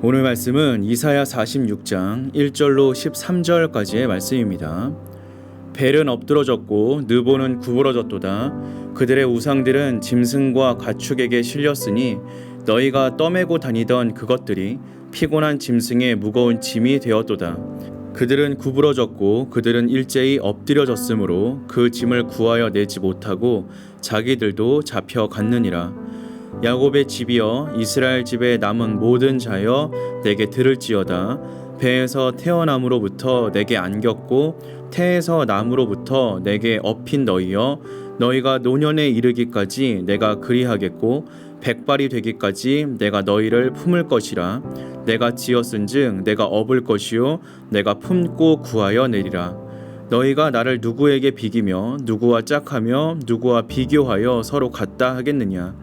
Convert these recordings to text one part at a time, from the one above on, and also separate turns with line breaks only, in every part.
오늘 말씀은 이사야 46장 1절로 13절까지의 말씀입니다. 벨은 엎드러졌고 느보는 구부러졌도다. 그들의 우상들은 짐승과 가축에게 실렸으니 너희가 떠매고 다니던 그것들이 피곤한 짐승의 무거운 짐이 되었도다. 그들은 구부러졌고 그들은 일제히 엎드려졌으므로 그 짐을 구하여 내지 못하고 자기들도 잡혀 갔느니라. 야곱의 집이여 이스라엘 집에 남은 모든 자여 내게 들을지어다. 배에서 태어남으로부터 내게 안겼고 태에서 남으로부터 내게 업힌 너희여 너희가 노년에 이르기까지 내가 그리하겠고 백발이 되기까지 내가 너희를 품을 것이라. 내가 지었은즉 내가 업을 것이요 내가 품고 구하여 내리라. 너희가 나를 누구에게 비기며 누구와 짝하며 누구와 비교하여 서로 같다 하겠느냐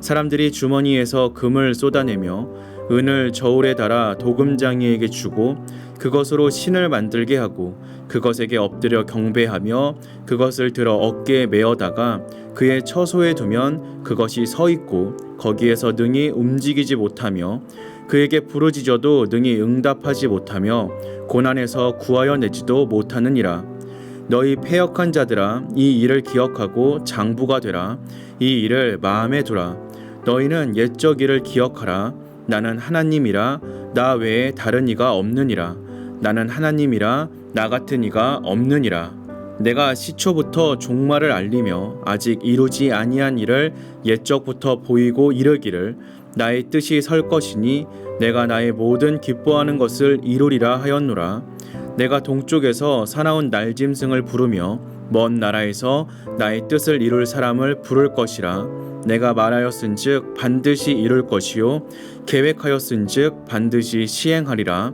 사람들이 주머니에서 금을 쏟아내며 은을 저울에 달아 도금장이에게 주고 그것으로 신을 만들게 하고 그것에게 엎드려 경배하며 그것을 들어 어깨에 메어다가 그의 처소에 두면 그것이 서 있고 거기에서 능히 움직이지 못하며 그에게 부르짖어도 능히 응답하지 못하며 고난에서 구하여 내지도 못하느니라. 너희 패역한 자들아 이 일을 기억하고 장부가 되라. 이 일을 마음에 두라 너희는 옛적 일을 기억하라. 나는 하나님이라. 나 외에 다른 이가 없느니라. 나는 하나님이라. 나 같은 이가 없느니라. 내가 시초부터 종말을 알리며 아직 이루지 아니한 일을 옛적부터 보이고 이르기를 나의 뜻이 설 것이니 내가 나의 모든 기뻐하는 것을 이루리라 하였노라. 내가 동쪽에서 사나운 날짐승을 부르며 먼 나라에서 나의 뜻을 이룰 사람을 부를 것이라 내가 말하였은즉 반드시 이룰 것이요. 계획하였은즉 반드시 시행하리라.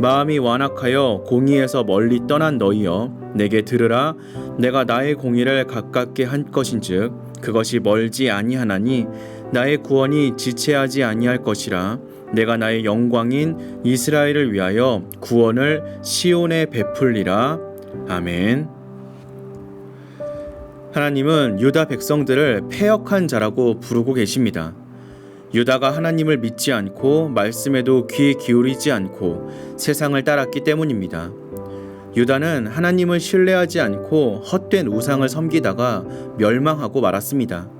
마음이 완악하여 공의에서 멀리 떠난 너희여 내게 들으라. 내가 나의 공의를 가깝게 한 것인즉 그것이 멀지 아니하나니 나의 구원이 지체하지 아니할 것이라. 내가 나의 영광인 이스라엘을 위하여 구원을 시온에 베풀리라. 아멘. 하나님은 유다 백성들을 패역한 자라고 부르고 계십니다. 유다가 하나님을 믿지 않고 말씀에도 귀 기울이지 않고 세상을 따랐기 때문입니다. 유다는 하나님을 신뢰하지 않고 헛된 우상을 섬기다가 멸망하고 말았습니다.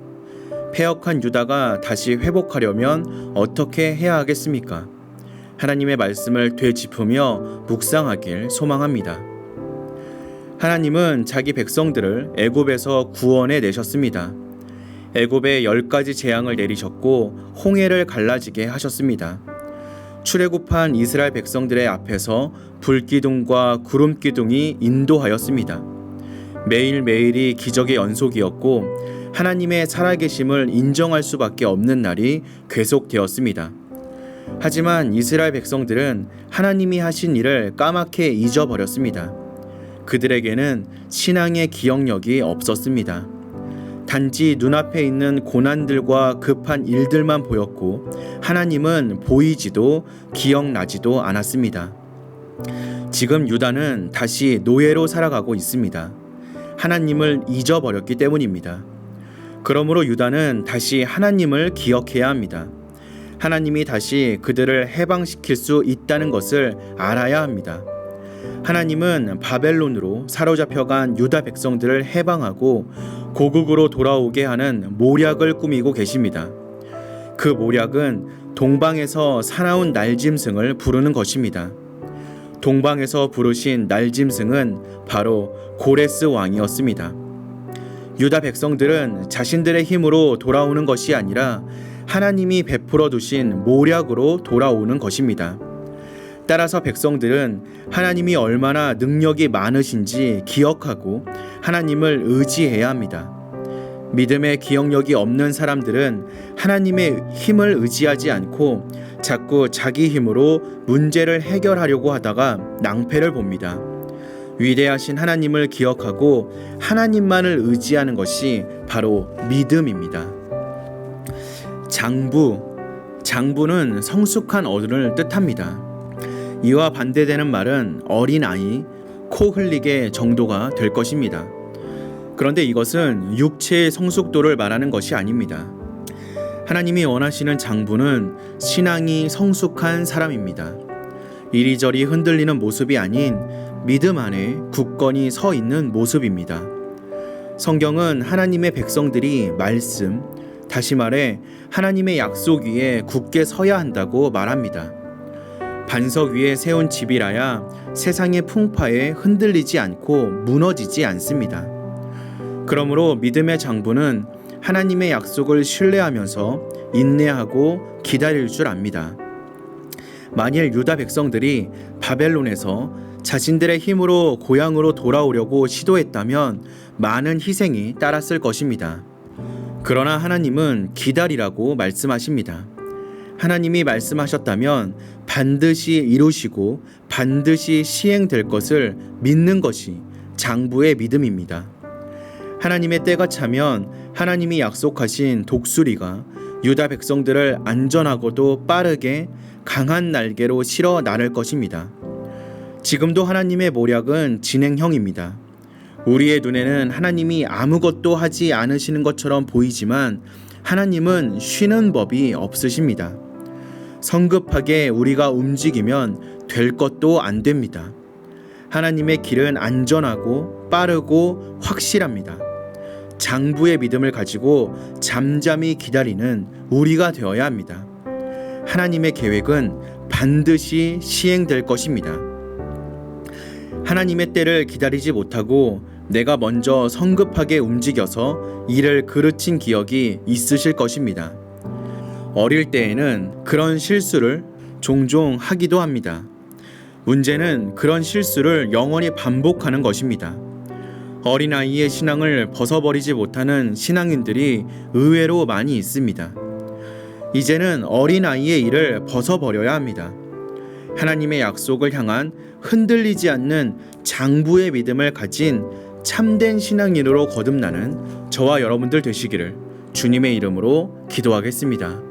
패역한 유다가 다시 회복하려면 어떻게 해야 하겠습니까? 하나님의 말씀을 되짚으며 묵상하길 소망합니다. 하나님은 자기 백성들을 애굽에서 구원해 내셨습니다. 애굽에 열 가지 재앙을 내리셨고 홍해를 갈라지게 하셨습니다. 출애굽한 이스라엘 백성들의 앞에서 불기둥과 구름기둥이 인도하였습니다. 매일매일이 기적의 연속이었고 하나님의 살아계심을 인정할 수밖에 없는 날이 계속되었습니다. 하지만 이스라엘 백성들은 하나님이 하신 일을 까맣게 잊어버렸습니다. 그들에게는 신앙의 기억력이 없었습니다. 단지 눈앞에 있는 고난들과 급한 일들만 보였고 하나님은 보이지도 기억나지도 않았습니다. 지금 유다는 다시 노예로 살아가고 있습니다. 하나님을 잊어버렸기 때문입니다. 그러므로 유다는 다시 하나님을 기억해야 합니다. 하나님이 다시 그들을 해방시킬 수 있다는 것을 알아야 합니다. 하나님은 바벨론으로 사로잡혀간 유다 백성들을 해방하고 고국으로 돌아오게 하는 모략을 꾸미고 계십니다. 그 모략은 동방에서 사나운 날짐승을 부르는 것입니다. 동방에서 부르신 날짐승은 바로 고레스 왕이었습니다. 유다 백성들은 자신들의 힘으로 돌아오는 것이 아니라 하나님이 베풀어 두신 모략으로 돌아오는 것입니다. 따라서 백성들은 하나님이 얼마나 능력이 많으신지 기억하고 하나님을 의지해야 합니다. 믿음의 기억력이 없는 사람들은 하나님의 힘을 의지하지 않고 자꾸 자기 힘으로 문제를 해결하려고 하다가 낭패를 봅니다. 위대하신 하나님을 기억하고 하나님만을 의지하는 것이 바로 믿음입니다. 장부, 장부는 성숙한 어른을 뜻합니다. 이와 반대되는 말은 어린 아이, 코 흘리게 정도가 될 것입니다. 그런데 이것은 육체의 성숙도를 말하는 것이 아닙니다. 하나님이 원하시는 장부는 신앙이 성숙한 사람입니다. 이리저리 흔들리는 모습이 아닌 믿음 안에 굳건히 서 있는 모습입니다. 성경은 하나님의 백성들이 말씀, 다시 말해 하나님의 약속 위에 굳게 서야 한다고 말합니다. 반석 위에 세운 집이라야 세상의 풍파에 흔들리지 않고 무너지지 않습니다. 그러므로 믿음의 장부는 하나님의 약속을 신뢰하면서 인내하고 기다릴 줄 압니다. 만일 유다 백성들이 바벨론에서 자신들의 힘으로 고향으로 돌아오려고 시도했다면 많은 희생이 따랐을 것입니다. 그러나 하나님은 기다리라고 말씀하십니다. 하나님이 말씀하셨다면 반드시 이루시고 반드시 시행될 것을 믿는 것이 장부의 믿음입니다. 하나님의 때가 차면 하나님이 약속하신 독수리가 유다 백성들을 안전하고도 빠르게 강한 날개로 실어 나를 것입니다. 지금도 하나님의 모략은 진행형입니다. 우리의 눈에는 하나님이 아무것도 하지 않으시는 것처럼 보이지만 하나님은 쉬는 법이 없으십니다. 성급하게 우리가 움직이면 될 것도 안 됩니다. 하나님의 길은 안전하고 빠르고 확실합니다. 장부의 믿음을 가지고 잠잠히 기다리는 우리가 되어야 합니다. 하나님의 계획은 반드시 시행될 것입니다. 하나님의 때를 기다리지 못하고 내가 먼저 성급하게 움직여서 일을 그르친 기억이 있으실 것입니다. 어릴 때에는 그런 실수를 종종 하기도 합니다. 문제는 그런 실수를 영원히 반복하는 것입니다. 어린아이의 신앙을 벗어버리지 못하는 신앙인들이 의외로 많이 있습니다. 이제는 어린아이의 일을 벗어버려야 합니다. 하나님의 약속을 향한 흔들리지 않는 장부의 믿음을 가진 참된 신앙인으로 거듭나는 저와 여러분들 되시기를 주님의 이름으로 기도하겠습니다.